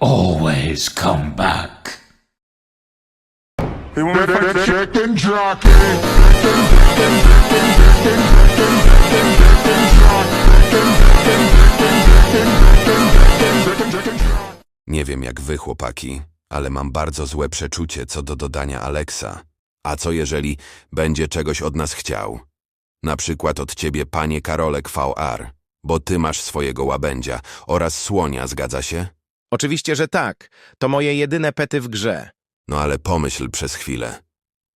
always come back. Jockey. Nie wiem jak wy, chłopaki, ale mam bardzo złe przeczucie co do dodania Aleksa. A co jeżeli będzie czegoś od nas chciał? Na przykład od ciebie, panie Karolek VR, bo ty masz swojego łabędzia oraz słonia, zgadza się? Oczywiście, że tak. To moje jedyne pety w grze. No ale pomyśl przez chwilę.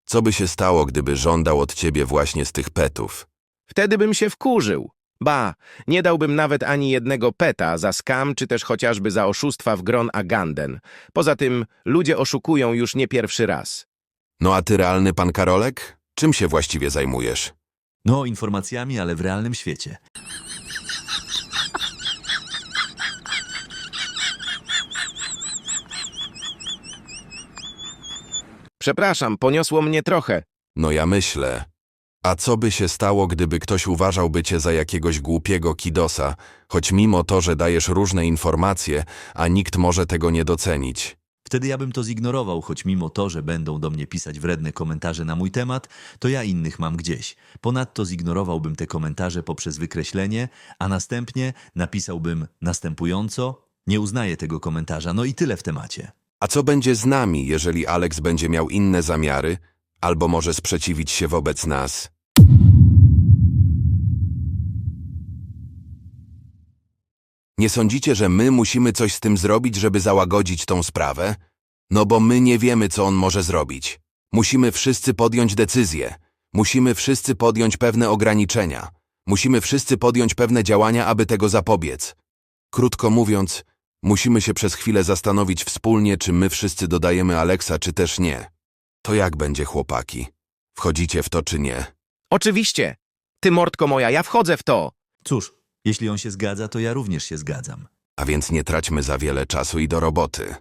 Co by się stało, gdyby żądał od ciebie właśnie z tych petów? Wtedy bym się wkurzył. Ba, nie dałbym nawet ani jednego peta za skam, czy też chociażby za oszustwa w gron Aganden. Poza tym ludzie oszukują już nie pierwszy raz. No a ty realny pan Karolek? Czym się właściwie zajmujesz? No, informacjami, ale w realnym świecie. Przepraszam, poniosło mnie trochę. No ja myślę. A co by się stało, gdyby ktoś uważałby cię za jakiegoś głupiego kidosa, choć mimo to, że dajesz różne informacje, a nikt może tego nie docenić? Wtedy ja bym to zignorował, choć mimo to, że będą do mnie pisać wredne komentarze na mój temat, to ja innych mam gdzieś. Ponadto zignorowałbym te komentarze poprzez wykreślenie, a następnie napisałbym następująco: Nie uznaję tego komentarza, no i tyle w temacie. A co będzie z nami, jeżeli Alex będzie miał inne zamiary, albo może sprzeciwić się wobec nas? Nie sądzicie, że my musimy coś z tym zrobić, żeby załagodzić tą sprawę? No bo my nie wiemy, co on może zrobić. Musimy wszyscy podjąć decyzję. Musimy wszyscy podjąć pewne ograniczenia. Musimy wszyscy podjąć pewne działania, aby tego zapobiec. Krótko mówiąc, musimy się przez chwilę zastanowić wspólnie, czy my wszyscy dodajemy Aleksa, czy też nie. To jak będzie, chłopaki? Wchodzicie w to, czy nie? Oczywiście. Ty, mordko moja, ja wchodzę w to. Cóż, jeśli on się zgadza, to ja również się zgadzam. A więc nie traćmy za wiele czasu i do roboty.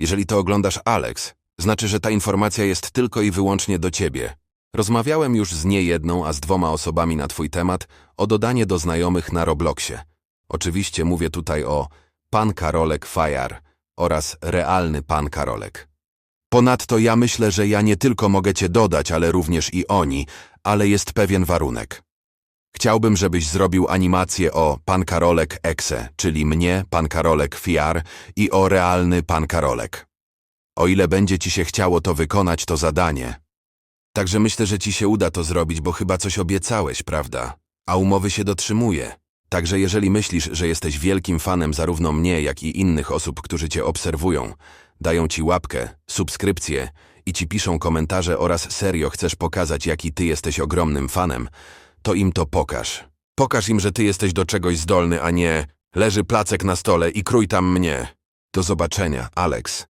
Jeżeli to oglądasz Alex, znaczy, że ta informacja jest tylko i wyłącznie do ciebie. Rozmawiałem już z nie jedną, a z dwoma osobami na twój temat o dodanie do znajomych na Robloxie. Oczywiście mówię tutaj o Pan Karolek Fire oraz realny Pan Karolek. Ponadto ja myślę, że ja nie tylko mogę cię dodać, ale również i oni, ale jest pewien warunek. Chciałbym, żebyś zrobił animację o Pan Karolek Exe, czyli mnie, Pan Karolek Fiar i o realny Pan Karolek. O ile będzie ci się chciało to wykonać, to zadanie. Także myślę, że ci się uda to zrobić, bo chyba coś obiecałeś, prawda? A umowy się dotrzymuje. Także jeżeli myślisz, że jesteś wielkim fanem zarówno mnie, jak i innych osób, którzy cię obserwują, dają ci łapkę, subskrypcję i ci piszą komentarze oraz serio chcesz pokazać, jaki ty jesteś ogromnym fanem, to im to pokaż. Pokaż im, że ty jesteś do czegoś zdolny, a nie leży placek na stole i krój tam mnie. Do zobaczenia, Alex.